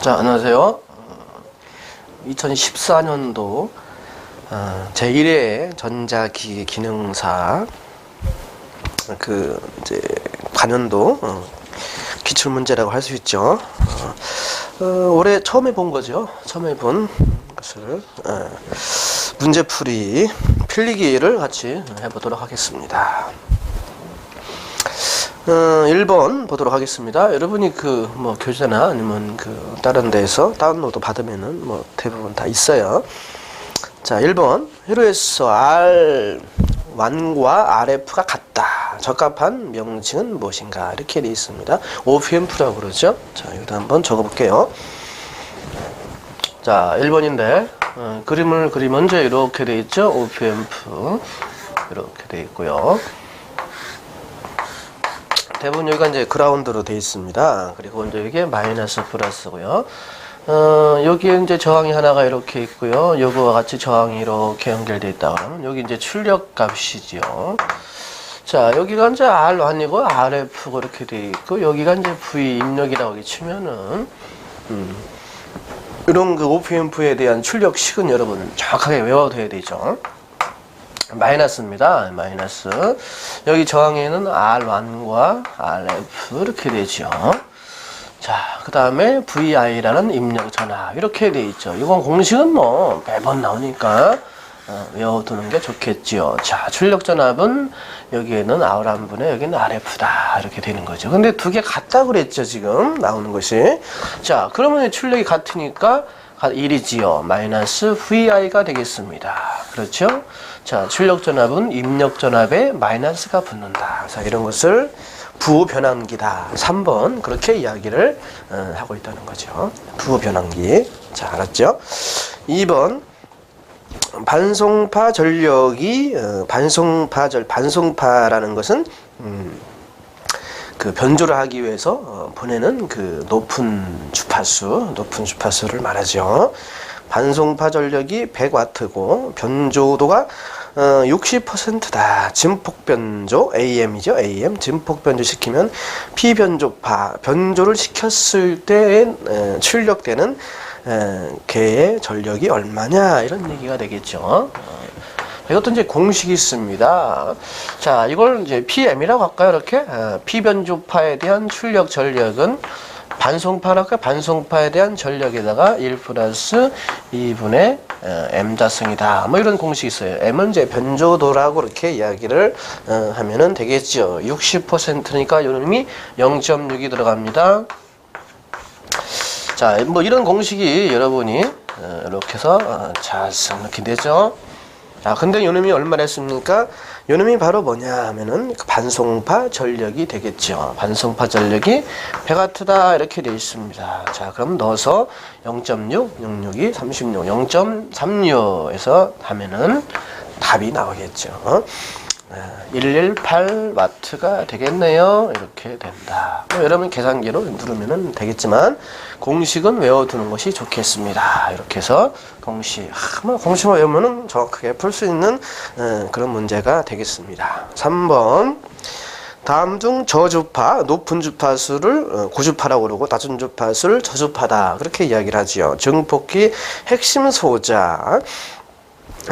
자, 안녕하세요. 2014년도 제1회 전자기기 기능사 그 이제 관연도 어, 기출 문제라고 할 수 있죠. 어, 어, 올해 처음 해본 거죠. 처음 해본 것을 어, 문제풀이 필리기를 같이 해보도록 하겠습니다. 어, 1번 보도록 하겠습니다. 여러분이 그 뭐 교재나 아니면 그 다른 데에서 다운로드 받으면은 뭐 대부분 다 있어요. 자, 1번. 회로에서 R 완과 RF가 같다. 적합한 명칭은 무엇인가? 이렇게 되어 있습니다. OPM프라고 그러죠. 자, 여기다 한번 적어 볼게요. 자, 1번인데 어, 그림을 그리면 이제 이렇게 되어 있죠. OPM프. 이렇게 되어 있고요. 대부분 여기가 이제 그라운드로 되어 있습니다. 그리고 이제 이게 마이너스 플러스고요. 어, 여기에 이제 저항이 하나가 이렇게 있고요. 요거와 같이 저항이 이렇게 연결되어 있다 그러면 여기 이제 출력 값이죠. 자, 여기가 이제 R1이고 RF가 이렇게 되어 있고 여기가 이제 V 입력이라고 치면은 음, 이런 그 OPM프에 대한 출력식은 여러분 정확하게 외워둬야 되죠. 마이너스입니다. 마이너스. 여기 저항에는 R1과 RF 이렇게 되죠. 자, 그 다음에 VI라는 입력 전압 이렇게 돼 있죠. 이건 공식은 뭐 매번 나오니까 어, 외워두는 게 좋겠지요. 자, 출력 전압은 여기에는 R1분의 여기는 RF다 이렇게 되는 거죠. 근데 두 개 같다 그랬죠 지금 나오는 것이. 자, 그러면 출력이 같으니까 1이지요. 마이너스 VI가 되겠습니다. 그렇죠? 자, 출력 전압은 입력 전압에 마이너스가 붙는다. 자, 이런 것을 부호 변환기다. 3번 그렇게 이야기를 어, 하고 있다는 거죠. 부호 변환기. 자, 알았죠? 2번 반송파 전력이 어, 반송파 절 반송파라는 것은 음, 그 변조를 하기 위해서 어, 보내는 그 높은 주파수, 높은 주파수를 말하죠. 반송파 전력이 100와트고 변조도가 어, 60%다. 증폭 변조 AM이죠. AM 증폭 변조 시키면 피변조파 변조를 시켰을 때 에, 출력되는 에, 개의 전력이 얼마냐 이런 얘기가 되겠죠. 어, 이것도 이제 공식이 있습니다. 자, 이걸 이제 PM이라고 할까요? 이렇게 어, 피변조파에 대한 출력 전력은 반송파랄까 반송파에 대한 전력에다가 1 플러스 2분의 m 자승이다. 뭐 이런 공식이 있어요. m은 이제 변조도라고 이렇게 이야기를 어, 하면은 되겠죠. 60%니까 요놈이 0.6이 들어갑니다. 자, 뭐 이런 공식이 여러분이 어, 이렇게 해서 어, 자승 이렇게 되죠. 아, 근데 요놈이 얼마나 했습니까? 요놈이 바로 뭐냐 하면은 그 반송파 전력이 되겠죠. 반송파 전력이 100와트다 이렇게 되어 있습니다. 자, 그럼 넣어서 0.6, 062, 36, 0.36에서 하면은 답이 나오겠죠. 118 와트가 되겠네요. 이렇게 된다. 뭐 여러분 계산기로 누르면 되겠지만 공식은 외워두는 것이 좋겠습니다. 이렇게 해서 공식, 아, 뭐 공식만 외우면 정확하게 풀 수 있는 어, 그런 문제가 되겠습니다. 3번. 다음 중 저주파, 높은 주파수를 어, 고주파라고 그러고 낮은 주파수를 저주파다. 그렇게 이야기를 하지요. 증폭기 핵심 소자.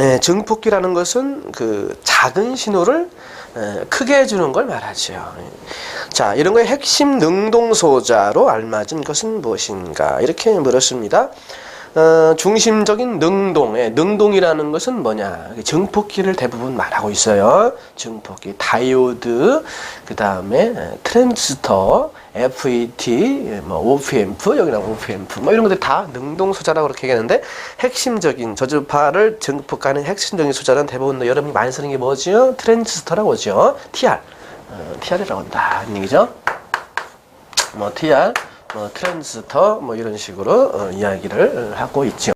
예, 증폭기라는 것은 그 작은 신호를 에, 크게 해주는 걸 말하죠. 예. 자, 이런 거의 핵심 능동 소자로 알맞은 것은 무엇인가? 이렇게 물었습니다. 어, 중심적인 능동, 예, 능동이라는 것은 뭐냐? 증폭기를 대부분 말하고 있어요. 증폭기, 다이오드, 그 다음에 트랜지스터, FET, 뭐 OPM프, 여기는 OPM프, 뭐 이런 것들 다 능동 소자라고 그렇게 얘기하는데 핵심적인 저주파를 증폭하는 핵심적인 소자는 대부분 여러분이 많이 쓰는 게 뭐죠? 트랜지스터라고 하죠. TR, 어, TR이라고 한다. 이 얘기죠. 뭐 TR, 뭐 트랜지스터, 뭐 이런 식으로 어, 이야기를 하고 있죠.